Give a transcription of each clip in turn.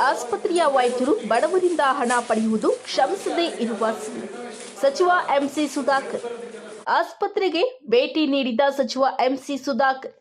ಆಸ್ಪತ್ರೆಯ ವೈದ್ಯರು ಬಡವರಿಂದ ಹಣ ಪಡೆಯುವುದು ಕ್ಷಮಿಸದೇ ಇರುವ ಸಚಿವ ಎಂಸಿ ಸುಧಾಕರ್. ಆಸ್ಪತ್ರೆಗೆ ಭೇಟಿ ನೀಡಿದ ಸಚಿವ ಎಂಸಿ ಸುಧಾಕರ್.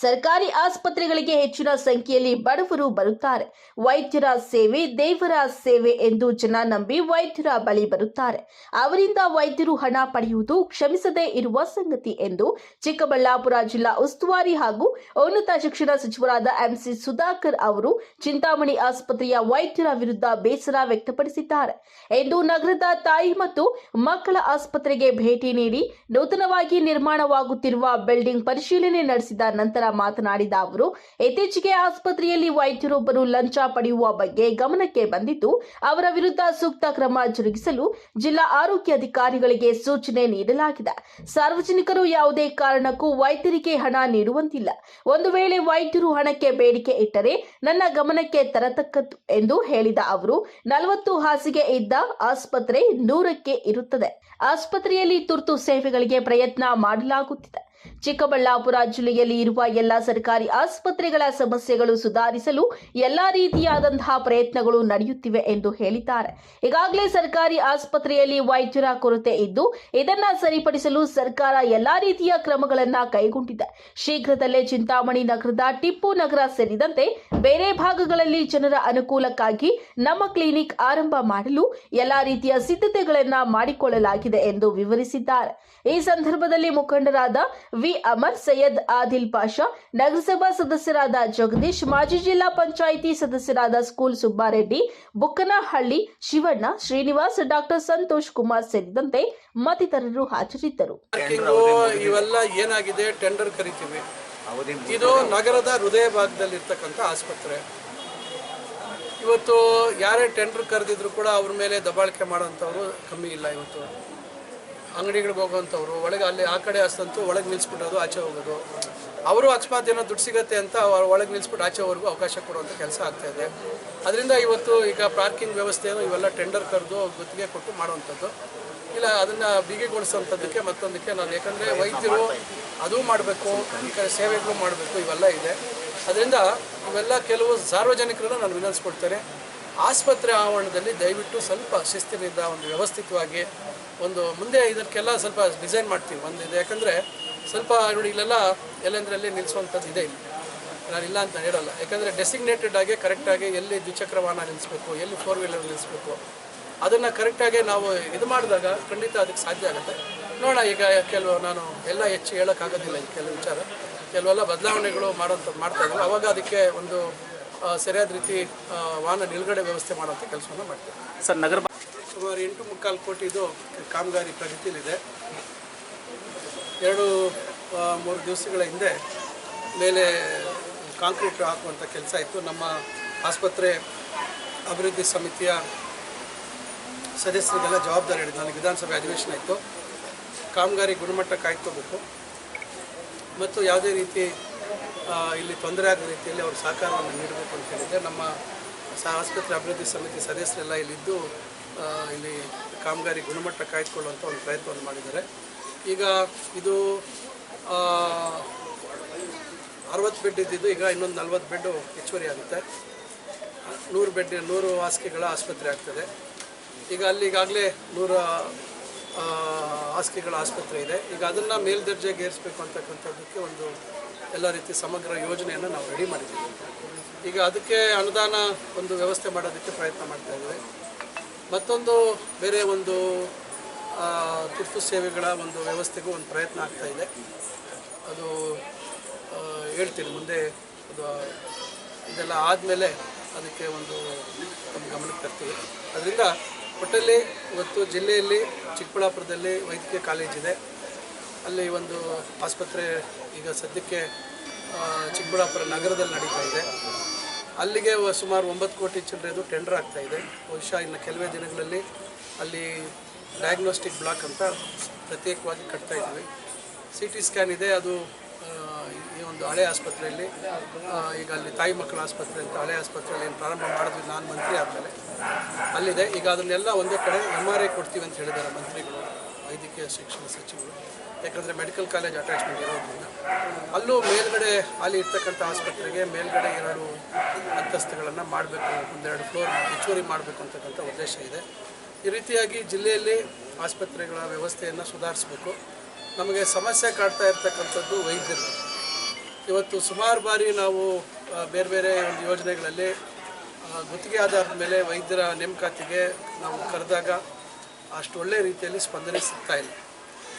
ಸರ್ಕಾರಿ ಆಸ್ಪತ್ರೆಗಳಿಗೆ ಹೆಚ್ಚಿನ ಸಂಖ್ಯೆಯಲ್ಲಿ ಬಡವರು ಬರುತ್ತಾರೆ. ವೈದ್ಯರ ಸೇವೆ ದೇವರ ಸೇವೆ ಎಂದು ಜನ ನಂಬಿ ವೈದ್ಯರ ಬಳಿ ಬರುತ್ತಾರೆ. ಅವರಿಂದ ವೈದ್ಯರು ಹಣ ಪಡೆಯುವುದು ಕ್ಷಮಿಸದೆ ಇರುವ ಸಂಗತಿ ಎಂದು ಚಿಕ್ಕಬಳ್ಳಾಪುರ ಜಿಲ್ಲಾ ಉಸ್ತುವಾರಿ ಹಾಗೂ ಉನ್ನತ ಶಿಕ್ಷಣ ಸಚಿವರಾದ ಎಂಸಿ ಸುಧಾಕರ್ ಅವರು ಚಿಂತಾಮಣಿ ಆಸ್ಪತ್ರೆಯ ವೈದ್ಯರ ವಿರುದ್ಧ ಬೇಸರ ವ್ಯಕ್ತಪಡಿಸಿದ್ದಾರೆ. ಎಂದು ನಗರದ ತಾಯಿ ಮತ್ತು ಮಕ್ಕಳ ಆಸ್ಪತ್ರೆಗೆ ಭೇಟಿ ನೀಡಿ ನೂತನವಾಗಿ ನಿರ್ಮಾಣವಾಗುತ್ತಿರುವ ಬಿಲ್ಡಿಂಗ್ ಪರಿಶೀಲನೆ ನಡೆಸಿದ ನಂತರ ಮಾತನಾಡಿದ ಅವರು, ಇತ್ತೀಚೆಗೆ ಆಸ್ಪತ್ರೆಯಲ್ಲಿ ವೈದ್ಯರೊಬ್ಬರು ಲಂಚ ಪಡೆಯುವ ಬಗ್ಗೆ ಗಮನಕ್ಕೆ ಬಂದಿದ್ದು, ಅವರ ವಿರುದ್ಧ ಸೂಕ್ತ ಕ್ರಮ ಜರುಗಿಸಲು ಜಿಲ್ಲಾ ಆರೋಗ್ಯ ಅಧಿಕಾರಿಗಳಿಗೆ ಸೂಚನೆ ನೀಡಲಾಗಿದೆ. ಸಾರ್ವಜನಿಕರು ಯಾವುದೇ ಕಾರಣಕ್ಕೂ ವೈದ್ಯರಿಗೆ ಹಣ ನೀಡುವಂತಿಲ್ಲ. ಒಂದು ವೇಳೆ ವೈದ್ಯರು ಹಣಕ್ಕೆ ಬೇಡಿಕೆ ಇಟ್ಟರೆ ನನ್ನ ಗಮನಕ್ಕೆ ತರತಕ್ಕದ್ದು ಎಂದು ಹೇಳಿದ ಅವರು, ನಲವತ್ತು ಹಾಸಿಗೆ ಇದ್ದ ಆಸ್ಪತ್ರೆ ನೂರಕ್ಕೆ ಇರುತ್ತದೆ. ಆಸ್ಪತ್ರೆಯಲ್ಲಿ ತುರ್ತು ಸೇವೆಗಳಿಗೆ ಪ್ರಯತ್ನ ಮಾಡಲಾಗುತ್ತಿದೆ. ಚಿಕ್ಕಬಳ್ಳಾಪುರ ಜಿಲ್ಲೆಯಲ್ಲಿ ಇರುವ ಎಲ್ಲ ಸರ್ಕಾರಿ ಆಸ್ಪತ್ರೆಗಳ ಸಮಸ್ಯೆಗಳು ಸುಧಾರಿಸಲು ಎಲ್ಲ ರೀತಿಯಾದಂತಹ ಪ್ರಯತ್ನಗಳು ನಡೆಯುತ್ತಿವೆ ಎಂದು ಹೇಳಿದ್ದಾರೆ. ಈಗಾಗಲೇ ಸರ್ಕಾರಿ ಆಸ್ಪತ್ರೆಯಲ್ಲಿ ವೈದ್ಯರ ಕೊರತೆ ಇದ್ದು, ಇದನ್ನ ಸರಿಪಡಿಸಲು ಸರ್ಕಾರ ಎಲ್ಲಾ ರೀತಿಯ ಕ್ರಮಗಳನ್ನ ಕೈಗೊಂಡಿದೆ. ಶೀಘ್ರದಲ್ಲೇ ಚಿಂತಾಮಣಿ ನಗರದ ಟಿಪ್ಪು ನಗರ ಸೇರಿದಂತೆ ಬೇರೆ ಭಾಗಗಳಲ್ಲಿ ಜನರ ಅನುಕೂಲಕ್ಕಾಗಿ ನಮ್ಮ ಕ್ಲಿನಿಕ್ ಆರಂಭ ಮಾಡಲು ಎಲ್ಲ ರೀತಿಯ ಸಿದ್ಧತೆಗಳನ್ನ ಮಾಡಿಕೊಳ್ಳಲಾಗಿದೆ ಎಂದು ವಿವರಿಸಿದ್ದಾರೆ. ಈ ಸಂದರ್ಭದಲ್ಲಿ ಮುಖಂಡರಾದ ವಿ. ಅಮರ್ ಸೈಯದ್ ಆದಿಲ್ ಪಾಷಾ ನಗರಸಭಾ ಸದಸ್ಯರಾದ ಜಗದೀಶ್ ಮಾಜಿ ಜಿಲ್ಲಾ ಪಂಚಾಯಿತಿ ಸದಸ್ಯರಾದ ಸ್ಕೂಲ್ ಸುಬ್ಬಾರೆಡ್ಡಿ ಬುಕ್ಕನಹಳ್ಳಿ ಶಿವಣ್ಣ ಶ್ರೀನಿವಾಸ್ ಡಾಕ್ಟರ್ ಸಂತೋಷ್ ಕುಮಾರ್ ಸೇರಿದಂತೆ ಮತ್ತಿತರರು ಹಾಜರಿದ್ದರು. ಇವೆಲ್ಲ ಏನಾಗಿದೆ? ಟೆಂಡರ್ ಕರಿತೀವಿ. ಇದು ನಗರದ ಹೃದಯ ಭಾಗದಲ್ಲಿರ್ತಕ್ಕಂಥ ಆಸ್ಪತ್ರೆ. ಇವತ್ತು ಯಾರೇ ಟೆಂಡರ್ ಕರೆದಿದ್ರು ಕೂಡ ಅವ್ರ ಮೇಲೆ ದಬ್ಬಾಳಿಕೆ ಮಾಡೋಂಥವ್ರು ಕಮ್ಮಿ ಇಲ್ಲ ಇವತ್ತು. ಅಂಗಡಿಗಳಿಗೆ ಹೋಗೋವಂಥವ್ರು ಒಳಗೆ ಅಲ್ಲಿ ಆ ಕಡೆ ಹಸ್ತಂತೂ ಒಳಗೆ ನಿಲ್ಲಿಸ್ಬಿಡೋದು ಆಚೆ ಹೋಗೋದು. ಅವರು ಅಕಸ್ಮಾತ್ ಏನೋ ದುಡ್ಡು ಸಿಗತ್ತೆ ಅಂತ ಅವ್ರು ಒಳಗೆ ನಿಲ್ಲಿಸ್ಬಿಟ್ಟು ಆಚೆವರೆಗೂ ಅವಕಾಶ ಕೊಡುವಂಥ ಕೆಲಸ ಆಗ್ತಾ ಇದೆ. ಅದರಿಂದ ಇವತ್ತು ಈಗ ಪಾರ್ಕಿಂಗ್ ವ್ಯವಸ್ಥೆಯನ್ನು ಇವೆಲ್ಲ ಟೆಂಡರ್ ಕರೆದು ಗುತ್ತಿಗೆ ಕೊಟ್ಟು ಮಾಡುವಂಥದ್ದು. ಇಲ್ಲ ಅದನ್ನು ಬಿಗಿಗೊಳಿಸುವಂಥದ್ದಕ್ಕೆ ಮತ್ತೊಂದಕ್ಕೆ ನಾನು ಯಾಕಂದರೆ ವೈದ್ಯರು ಅದೂ ಮಾಡಬೇಕು ಈ ಕಡೆ ಸೇವೆಗಳು ಮಾಡಬೇಕು ಇವೆಲ್ಲ ಇದೆ. ಅದರಿಂದ ಇವೆಲ್ಲ ಕೆಲವು ಸಾರ್ವಜನಿಕರನ್ನು ನಾನು ವಿನಂತಿಸ್ಕೊಡ್ತೇನೆ ಆಸ್ಪತ್ರೆ ಆವರಣದಲ್ಲಿ ದಯವಿಟ್ಟು ಸ್ವಲ್ಪ ಶಿಸ್ತಿನಿಂದ ಒಂದು ವ್ಯವಸ್ಥಿತವಾಗಿ ಒಂದು ಮುಂದೆ ಇದಕ್ಕೆಲ್ಲ ಸ್ವಲ್ಪ ಡಿಸೈನ್ ಮಾಡ್ತೀವಿ. ಒಂದು ಇದೆ ಯಾಕಂದರೆ ಸ್ವಲ್ಪ ನೋಡಿ ಇಲ್ಲೆಲ್ಲ ಎಲ್ಲೆಂದರಲ್ಲಿ ನಿಲ್ಲಿಸುವಂಥದ್ದು ಇದೆ ಇಲ್ಲಿ. ನಾನು ಇಲ್ಲ ಅಂತ ಹೇಳಲ್ಲ. ಯಾಕಂದರೆ ಡೆಸಿಗ್ನೇಟೆಡ್ ಆಗಿ ಕರೆಕ್ಟಾಗಿ ಎಲ್ಲಿ ದ್ವಿಚಕ್ರ ವಾಹನ ನಿಲ್ಲಿಸ್ಬೇಕು ಎಲ್ಲಿ ಫೋರ್ ವೀಲರ್ ನಿಲ್ಲಿಸ್ಬೇಕು ಅದನ್ನು ಕರೆಕ್ಟಾಗಿ ನಾವು ಇದು ಮಾಡಿದಾಗ ಖಂಡಿತ ಅದಕ್ಕೆ ಸಾಧ್ಯ ಆಗುತ್ತೆ. ನೋಡೋಣ ಈಗ ಕೆಲವು ನಾನು ಎಲ್ಲ ಹೆಚ್ಚು ಹೇಳೋಕ್ಕಾಗೋದಿಲ್ಲ ಈ ಕೆಲವು ವಿಚಾರ. ಕೆಲವೆಲ್ಲ ಬದಲಾವಣೆಗಳು ಮಾಡೋಂಥದ್ದು ಮಾಡ್ತಾ ಇದ್ದೀವಿ. ಅವಾಗ ಅದಕ್ಕೆ ಒಂದು ಸರಿಯಾದ ರೀತಿ ವಾಹನ ನಿಲುಗಡೆ ವ್ಯವಸ್ಥೆ ಮಾಡೋಂಥ ಕೆಲಸವನ್ನು ಮಾಡ್ತೀವಿ. ಸರ್, ನಗರ ಸುಮಾರು ಎಂಟು ಮುಕ್ಕಾಲು ಕೋಟಿದು ಕಾಮಗಾರಿ ಪ್ರಗತಿಯಲ್ಲಿದೆ. ಎರಡು ಮೂರು ದಿವಸಗಳ ಹಿಂದೆ ಮೇಲೆ ಕಾಂಕ್ರೀಟ್ ಹಾಕುವಂಥ ಕೆಲಸ ಇತ್ತು. ನಮ್ಮ ಆಸ್ಪತ್ರೆ ಅಭಿವೃದ್ಧಿ ಸಮಿತಿಯ ಸದಸ್ಯರಿಗೆಲ್ಲ ಜವಾಬ್ದಾರಿ ಹೇಳಿದ್ದು. ನನಗೆ ವಿಧಾನಸಭೆ ಅಧಿವೇಶನ ಇತ್ತು. ಕಾಮಗಾರಿ ಗುಣಮಟ್ಟ ಕಾಯ್ಕೋಬೇಕು ಮತ್ತು ಯಾವುದೇ ರೀತಿ ಇಲ್ಲಿ ತೊಂದರೆ ಆಗದ ರೀತಿಯಲ್ಲಿ ಅವ್ರ ಸಹಕಾರವನ್ನು ನೀಡಬೇಕು ಅಂತ ಹೇಳಿದ್ದೆ. ನಮ್ಮ ಸಹ ಆಸ್ಪತ್ರೆ ಅಭಿವೃದ್ಧಿ ಸಮಿತಿ ಸದಸ್ಯರೆಲ್ಲ ಇಲ್ಲಿದ್ದು ಇಲ್ಲಿ ಕಾಮಗಾರಿ ಗುಣಮಟ್ಟ ಕಾಯ್ದುಕೊಳ್ಳುವಂಥ ಒಂದು ಪ್ರಯತ್ನವನ್ನು ಮಾಡಿದ್ದಾರೆ. ಈಗ ಇದು ಅರವತ್ತು ಬೆಡ್ ಇದ್ದಿದ್ದು, ಈಗ ಇನ್ನೊಂದು ನಲ್ವತ್ತು ಬೆಡ್ಡು ಹೆಚ್ಚುವರಿ ಆಗುತ್ತೆ. ನೂರು ಬೆಡ್, ನೂರು ಹಾಸಿಗೆಗಳ ಆಸ್ಪತ್ರೆ ಆಗ್ತದೆ. ಈಗ ಅಲ್ಲಿ ಈಗಾಗಲೇ ನೂರ ಹಾಸಿಗೆಗಳ ಆಸ್ಪತ್ರೆ ಇದೆ. ಈಗ ಅದನ್ನು ಮೇಲ್ದರ್ಜೆಗೆ ಏರಿಸಬೇಕು ಅಂತಕ್ಕಂಥದ್ದಕ್ಕೆ ಒಂದು ಎಲ್ಲ ರೀತಿ ಸಮಗ್ರ ಯೋಜನೆಯನ್ನು ನಾವು ರೆಡಿ ಮಾಡಿದ್ದೀವಿ. ಈಗ ಅದಕ್ಕೆ ಅನುದಾನ ಒಂದು ವ್ಯವಸ್ಥೆ ಮಾಡೋದಕ್ಕೆ ಪ್ರಯತ್ನ ಮಾಡ್ತಾ ಇದ್ದೇವೆ. ಮತ್ತೊಂದು ಬೇರೆ ಒಂದು ತುರ್ತು ಸೇವೆಗಳ ಒಂದು ವ್ಯವಸ್ಥೆಗೂ ಒಂದು ಪ್ರಯತ್ನ ಆಗ್ತಾ ಇದೆ. ಅದು ಹೇಳ್ತೀನಿ ಮುಂದೆ ಅದು, ಇದೆಲ್ಲ ಆದಮೇಲೆ ಅದಕ್ಕೆ ಒಂದು ನಮ್ಮ ಗಮನಕ್ಕೆ ತರ್ತೀವಿ. ಅದರಿಂದ ಒಟ್ಟಲ್ಲಿ ಇವತ್ತು ಜಿಲ್ಲೆಯಲ್ಲಿ ಚಿಕ್ಕಬಳ್ಳಾಪುರದಲ್ಲಿ ವೈದ್ಯಕೀಯ ಕಾಲೇಜ್ ಇದೆ. ಅಲ್ಲಿ ಒಂದು ಆಸ್ಪತ್ರೆ ಈಗ ಸದ್ಯಕ್ಕೆ ಚಿಕ್ಕಬಳ್ಳಾಪುರ ನಗರದಲ್ಲಿ ನಡೀತಾ ಇದೆ. ಅಲ್ಲಿಗೆ ಸುಮಾರು ಒಂಬತ್ತು ಕೋಟಿ ಚಿಲ್ಲರೆದು ಟೆಂಡರ್ ಆಗ್ತಾ ಇದೆ. ಬಹುಶಃ ಇನ್ನು ಕೆಲವೇ ದಿನಗಳಲ್ಲಿ ಅಲ್ಲಿ ಡಯಾಗ್ನೋಸ್ಟಿಕ್ ಬ್ಲಾಕ್ ಅಂತ ಪ್ರತ್ಯೇಕವಾಗಿ ಕಟ್ತಾ ಇದ್ದೀವಿ. ಸಿ ಟಿ ಸ್ಕ್ಯಾನ್ ಇದೆ, ಅದು ಈ ಒಂದು ಹಳೆ ಆಸ್ಪತ್ರೆಯಲ್ಲಿ ಈಗ ಅಲ್ಲಿ ತಾಯಿ ಮಕ್ಕಳ ಆಸ್ಪತ್ರೆ ಅಂತ ಹಳೆ ಆಸ್ಪತ್ರೆಯಲ್ಲಿ ಏನು ಪ್ರಾರಂಭ ಮಾಡಿದ್ವಿ, ನಾನು ಮಂತ್ರಿ ಆದಮೇಲೆ. ಅಲ್ಲಿದೆ. ಈಗ ಅದನ್ನೆಲ್ಲ ಒಂದೇ ಕಡೆ ಎಂ ಆರ್ ಐ ಕೊಡ್ತೀವಿ ಅಂತ ಹೇಳಿದ್ದಾರೆ ಮಂತ್ರಿಗಳು, ವೈದ್ಯಕೀಯ ಶಿಕ್ಷಣ ಸಚಿವರು. ಯಾಕಂದರೆ ಮೆಡಿಕಲ್ ಕಾಲೇಜ್ ಅಟ್ಯಾಚ್ಮೆಂಟ್ ಇರೋದ್ರಿಂದ ಅಲ್ಲೂ ಮೇಲ್ಗಡೆ ಅಲ್ಲಿ ಇರ್ತಕ್ಕಂಥ ಆಸ್ಪತ್ರೆಗೆ ಮೇಲ್ಗಡೆ ಎರಡು ಅಂತಸ್ತುಗಳನ್ನು ಮಾಡಬೇಕು, ಒಂದೆರಡು ಫ್ಲೋರ್ ಹೆಚ್ಚುವರಿ ಮಾಡಬೇಕು ಅಂತಕ್ಕಂಥ ಉದ್ದೇಶ ಇದೆ. ಈ ರೀತಿಯಾಗಿ ಜಿಲ್ಲೆಯಲ್ಲಿ ಆಸ್ಪತ್ರೆಗಳ ವ್ಯವಸ್ಥೆಯನ್ನು ಸುಧಾರಿಸಬೇಕು. ನಮಗೆ ಸಮಸ್ಯೆ ಕಾಡ್ತಾ ಇರ್ತಕ್ಕಂಥದ್ದು ವೈದ್ಯರು. ಇವತ್ತು ಸುಮಾರು ಬಾರಿ ನಾವು ಬೇರೆ ಬೇರೆ ಒಂದು ಯೋಜನೆಗಳಲ್ಲಿ ಗುತ್ತಿಗೆ ಆಧಾರದ ಮೇಲೆ ವೈದ್ಯರ ನೇಮಕಾತಿಗೆ ನಾವು ಕರೆದಾಗ ಅಷ್ಟು ಒಳ್ಳೆಯ ರೀತಿಯಲ್ಲಿ ಸ್ಪಂದನೆ ಸಿಗ್ತಾ ಇಲ್ಲ.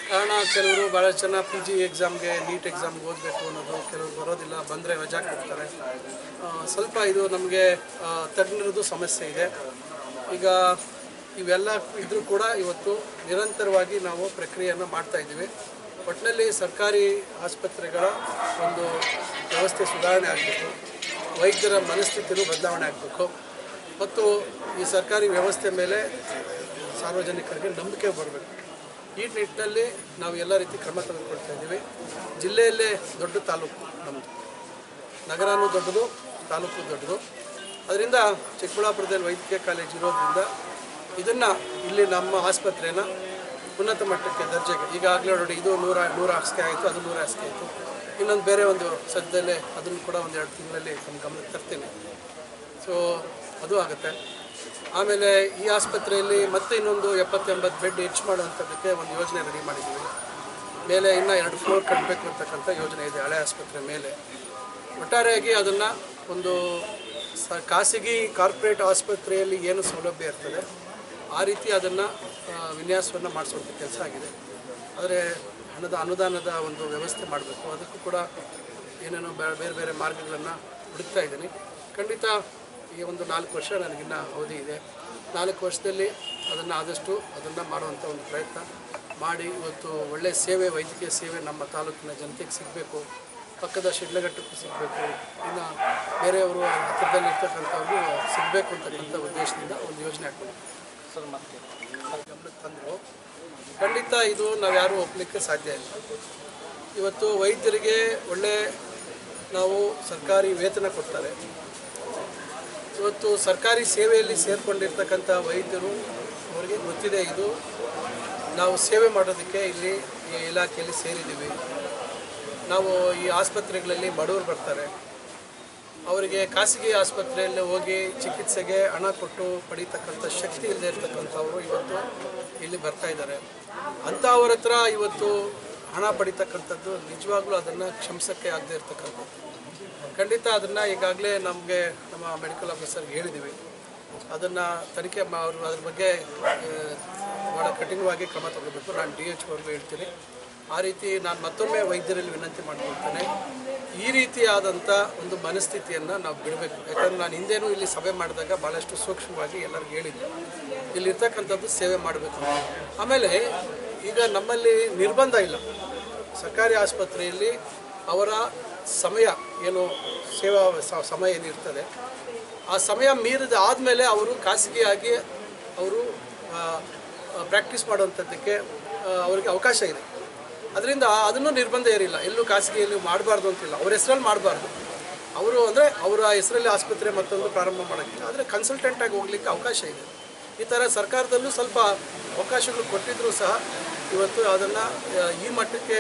ಕಾರಣ, ಕೆಲವರು ಭಾಳ ಜನ ಪಿ ಜಿ ಎಕ್ಸಾಮ್ಗೆ ನೀಟ್ ಎಕ್ಸಾಮ್ಗೆ ಓದಬೇಕು ಅನ್ನೋದು ಕೆಲವರು ಬರೋದಿಲ್ಲ, ಬಂದರೆ ವಜಾ ಕೊಡ್ತಾರೆ. ಸ್ವಲ್ಪ ಇದು ನಮಗೆ ತಜ್ಞರದ್ದು ಸಮಸ್ಯೆ ಇದೆ. ಈಗ ಇವೆಲ್ಲ ಇದ್ರೂ ಕೂಡ ಇವತ್ತು ನಿರಂತರವಾಗಿ ನಾವು ಪ್ರಕ್ರಿಯೆಯನ್ನು ಮಾಡ್ತಾ ಇದ್ದೀವಿ. ಒಟ್ಟಿನಲ್ಲಿ ಸರ್ಕಾರಿ ಆಸ್ಪತ್ರೆಗಳ ಒಂದು ವ್ಯವಸ್ಥೆ ಸುಧಾರಣೆ ಆಗಬೇಕು. ವೈದ್ಯರ ಮನಸ್ಥಿತಿಯೂ ಬದಲಾವಣೆ ಆಗಬೇಕು. ಮತ್ತು ಈ ಸರ್ಕಾರಿ ವ್ಯವಸ್ಥೆ ಮೇಲೆ ಸಾರ್ವಜನಿಕರಿಗೆ ನಂಬಿಕೆ ಬರಬೇಕು. ಈ ನಿಟ್ಟಿನಲ್ಲಿ ನಾವು ಎಲ್ಲ ರೀತಿ ಕ್ರಮ ತೆಗೆದುಕೊಳ್ತಾ ಇದ್ದೀವಿ. ಜಿಲ್ಲೆಯಲ್ಲೇ ದೊಡ್ಡ ತಾಲೂಕು ನಮ್ಮದು ನಗರನೂ ದೊಡ್ಡದು, ತಾಲೂಕು ದೊಡ್ಡದು. ಅದರಿಂದ ಚಿಕ್ಕಬಳ್ಳಾಪುರದಲ್ಲಿ ವೈದ್ಯಕೀಯ ಕಾಲೇಜ್ ಇರೋದ್ರಿಂದ ಇದನ್ನು ಇಲ್ಲಿ ನಮ್ಮ ಆಸ್ಪತ್ರೆನ ಉನ್ನತ ಮಟ್ಟಕ್ಕೆ ದರ್ಜೆಗೆ, ಈಗಾಗಲೇ ನೋಡಿ ಇದು ನೂರ, ನೂರು ಹಾಸಿಗೆ ಆಯಿತು, ಅದು ನೂರ ಹಾಸಿಗೆ ಆಯಿತು. ಇನ್ನೊಂದು ಬೇರೆ ಒಂದು ಸದ್ಯದಲ್ಲೇ ಅದನ್ನು ಕೂಡ ಒಂದು ಎರಡು ತಿಂಗಳಲ್ಲಿ ನಮ್ಮ ಗಮನಕ್ಕೆ ತರ್ತೀನಿ. ಸೊ ಅದು ಆಗುತ್ತೆ. ಆಮೇಲೆ ಈ ಆಸ್ಪತ್ರೆಯಲ್ಲಿ ಮತ್ತೆ ಇನ್ನೊಂದು ಎಪ್ಪತ್ತೆಂಬತ್ತು ಬೆಡ್ ಹೆಚ್ಚು ಮಾಡುವಂಥದ್ದಕ್ಕೆ ಒಂದು ಯೋಜನೆ ರೆಡಿ ಮಾಡಿದ್ದೀವಿ. ಮೇಲೆ ಇನ್ನೂ ಎರಡು ಫ್ಲೋರ್ ಕಟ್ಟಬೇಕು ಅಂತಕ್ಕಂಥ ಯೋಜನೆ ಇದೆ ಹಳೆ ಆಸ್ಪತ್ರೆ ಮೇಲೆ. ಒಟ್ಟಾರೆಯಾಗಿ ಅದನ್ನು ಒಂದು ಖಾಸಗಿ ಕಾರ್ಪೊರೇಟ್ ಆಸ್ಪತ್ರೆಯಲ್ಲಿ ಏನು ಸೌಲಭ್ಯ ಇರ್ತದೆ, ಆ ರೀತಿ ಅದನ್ನು ವಿನ್ಯಾಸವನ್ನು ಮಾಡಿಸುವಂಥ ಕೆಲಸ ಆಗಿದೆ. ಆದರೆ ಹಣದ ಅನುದಾನದ ಒಂದು ವ್ಯವಸ್ಥೆ ಮಾಡಬೇಕು. ಅದಕ್ಕೂ ಕೂಡ ಏನೇನೋ ಬೇರೆ ಬೇರೆ ಮಾರ್ಗಗಳನ್ನು ಹುಡುಕ್ತಾ ಇದ್ದೀನಿ. ಖಂಡಿತ ಈ ಒಂದು ನಾಲ್ಕು ವರ್ಷ ನನಗಿನ್ನ ಅವಧಿ ಇದೆ. ನಾಲ್ಕು ವರ್ಷದಲ್ಲಿ ಅದನ್ನು ಆದಷ್ಟು ಅದನ್ನು ಮಾಡುವಂಥ ಒಂದು ಪ್ರಯತ್ನ ಮಾಡಿ ಇವತ್ತು ಒಳ್ಳೆಯ ಸೇವೆ ವೈದ್ಯಕೀಯ ಸೇವೆ ನಮ್ಮ ತಾಲೂಕಿನ ಜನತೆಗೆ ಸಿಗಬೇಕು ಪಕ್ಕದ ಶಿಡ್ಲಘಟ್ಟಕ್ಕೂ ಸಿಗಬೇಕು ಇನ್ನು ಬೇರೆಯವರು ಹತ್ತಿರದಲ್ಲಿ ಇರ್ತಕ್ಕಂಥವ್ರಿಗೂ ಸಿಗಬೇಕು ಅಂತಕ್ಕಂಥ ಉದ್ದೇಶದಿಂದ ಒಂದು ಯೋಜನೆ ಹಾಕೊಂಡು ಗಮನಕ್ಕೆ ತಂದರು. ಖಂಡಿತ ಇದು ನಾವು ಯಾರೂ ಒಪ್ಪಲಿಕ್ಕೆ ಸಾಧ್ಯ ಇಲ್ಲ. ಇವತ್ತು ವೈದ್ಯರಿಗೆ ಒಳ್ಳೆ ನಾವು ಸರ್ಕಾರಿ ವೇತನ ಕೊಡ್ತಾರೆ. ಇವತ್ತು ಸರ್ಕಾರಿ ಸೇವೆಯಲ್ಲಿ ಸೇರಿಕೊಂಡಿರ್ತಕ್ಕಂಥ ವೈದ್ಯರು, ಅವರಿಗೆ ಗೊತ್ತಿದೆ ಇದು. ನಾವು ಸೇವೆ ಮಾಡೋದಕ್ಕೆ ಇಲ್ಲಿ ಈ ಇಲಾಖೆಯಲ್ಲಿ ಸೇರಿದ್ದೀವಿ. ನಾವು ಈ ಆಸ್ಪತ್ರೆಗಳಲ್ಲಿ ಬಡವರು ಬರ್ತಾರೆ. ಅವರಿಗೆ ಖಾಸಗಿ ಆಸ್ಪತ್ರೆಯಲ್ಲಿ ಹೋಗಿ ಚಿಕಿತ್ಸೆಗೆ ಹಣ ಕೊಟ್ಟು ಪಡೀತಕ್ಕಂಥ ಶಕ್ತಿ ಇಲ್ಲದೆ ಇರ್ತಕ್ಕಂಥವರು ಇವತ್ತು ಇಲ್ಲಿ ಬರ್ತಾ ಇದ್ದಾರೆ. ಅಂಥವ್ರ ಹತ್ರ ಇವತ್ತು ಹಣ ಪಡಿತಕ್ಕಂಥದ್ದು ನಿಜವಾಗ್ಲೂ ಅದನ್ನು ಕ್ಷಮಿಸೋಕ್ಕೆ ಆಗದೆ ಇರ್ತಕ್ಕಂಥದ್ದು. ಖಂಡಿತ ಅದನ್ನು ಈಗಾಗಲೇ ನಮಗೆ ನಮ್ಮ ಮೆಡಿಕಲ್ ಆಫೀಸರ್ಗೆ ಹೇಳಿದ್ದೀವಿ ಅದನ್ನು ತನಿಖೆ ಅವರು ಅದ್ರ ಬಗ್ಗೆ ಭಾಳ ಕಠಿಣವಾಗಿ ಕ್ರಮ ತಗೋಬೇಕು. ನಾನು ಡಿ ಎಚ್ ಅವ್ರಿಗೂ ಹೇಳ್ತೀನಿ. ಆ ರೀತಿ ನಾನು ಮತ್ತೊಮ್ಮೆ ವೈದ್ಯರಲ್ಲಿ ವಿನಂತಿ ಮಾಡ್ಕೊಳ್ತೇನೆ. ಈ ರೀತಿಯಾದಂಥ ಒಂದು ಮನಸ್ಥಿತಿಯನ್ನು ನಾವು ಬಿಡಬೇಕು. ಯಾಕಂದರೆ ನಾನು ಹಿಂದೇನೂ ಇಲ್ಲಿ ಸಭೆ ಮಾಡಿದಾಗ ಭಾಳಷ್ಟು ಸೂಕ್ಷ್ಮವಾಗಿ ಎಲ್ಲರಿಗೂ ಹೇಳಿದ್ದೆ. ಇಲ್ಲಿರ್ತಕ್ಕಂಥದ್ದು ಸೇವೆ ಮಾಡಬೇಕು. ಆಮೇಲೆ ಈಗ ನಮ್ಮಲ್ಲಿ ನಿರ್ಬಂಧ ಇಲ್ಲ. ಸರ್ಕಾರಿ ಆಸ್ಪತ್ರೆಯಲ್ಲಿ ಅವರ ಸಮಯ ಏನು ಸೇವಾ ಸಮಯ ಏನಿರ್ತದೆ ಆ ಸಮಯ ಮೀರಿದ ಆದಮೇಲೆ ಅವರು ಖಾಸಗಿಯಾಗಿ ಅವರು ಪ್ರಾಕ್ಟೀಸ್ ಮಾಡುವಂಥದ್ದಕ್ಕೆ ಅವರಿಗೆ ಅವಕಾಶ ಇದೆ. ಅದರಿಂದ ಅದನ್ನು ನಿರ್ಬಂಧ ಇರಲಿಲ್ಲ ಎಲ್ಲೂ ಖಾಸಗಿಯಲ್ಲಿ ಮಾಡಬಾರ್ದು ಅಂತಿಲ್ಲ. ಅವ್ರ ಹೆಸರಲ್ಲಿ ಮಾಡಬಾರ್ದು. ಅವರು ಅಂದರೆ ಅವರ ಹೆಸರಲ್ಲಿ ಆಸ್ಪತ್ರೆ ಮತ್ತೊಂದು ಪ್ರಾರಂಭ ಮಾಡೋಕ್ಕಿಲ್ಲ. ಆದರೆ ಕನ್ಸಲ್ಟೆಂಟಾಗಿ ಹೋಗ್ಲಿಕ್ಕೆ ಅವಕಾಶ ಇದೆ. ಈ ಥರ ಸರ್ಕಾರದಲ್ಲೂ ಸ್ವಲ್ಪ ಅವಕಾಶಗಳು ಕೊಟ್ಟಿದ್ದರೂ ಸಹ ಇವತ್ತು ಅದನ್ನು ಈ ಮಟ್ಟಕ್ಕೆ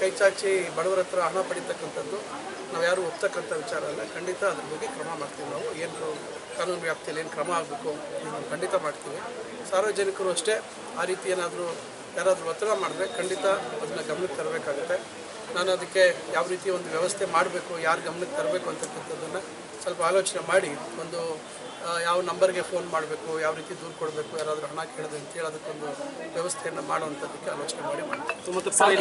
ಕೈಚಾಚಿ ಬಡವರ ಹತ್ರ ಹಣ ಪಡಿತಕ್ಕಂಥದ್ದು ನಾವು ಯಾರು ಒಪ್ತಕ್ಕಂಥ ವಿಚಾರ ಅಲ್ಲ. ಖಂಡಿತ ಅದ್ರ ಬಗ್ಗೆ ಕ್ರಮ ಮಾಡ್ತೀವಿ ನಾವು. ಏನು ಕಾನೂನು ವ್ಯಾಪ್ತಿಯಲ್ಲಿ ಏನು ಕ್ರಮ ಆಗಬೇಕು ನಾವು ಖಂಡಿತ ಮಾಡ್ತೀವಿ. ಸಾರ್ವಜನಿಕರು ಅಷ್ಟೇ ಆ ರೀತಿ ಏನಾದರೂ, ಯಾರಾದರೂ ಒತ್ತಡ ಮಾಡಿದ್ರೆ ಖಂಡಿತ ಅದನ್ನ ಗಮನಕ್ಕೆ ತರಬೇಕಾಗುತ್ತೆ. ನಾನು ಅದಕ್ಕೆ ಯಾವ ರೀತಿ ಒಂದು ವ್ಯವಸ್ಥೆ ಮಾಡಬೇಕು, ಯಾರು ಗಮನಕ್ಕೆ ತರಬೇಕು ಅಂತಕ್ಕಂಥದ್ದನ್ನು ಸ್ವಲ್ಪ ಆಲೋಚನೆ ಮಾಡಿ, ಒಂದು ಯಾವ ನಂಬರ್ಗೆ ಫೋನ್ ಮಾಡಬೇಕು, ಯಾವ ರೀತಿ ದೂರು ಕೊಡಬೇಕು, ಯಾರಾದರೂ ಹಣ ಕೇಳಿದೆ ಅಂತೇಳಿ ಅದಕ್ಕೊಂದು ವ್ಯವಸ್ಥೆಯನ್ನು ಮಾಡುವಂಥದ್ದಕ್ಕೆ ಆಲೋಚನೆ ಮಾಡಿ ಸರ್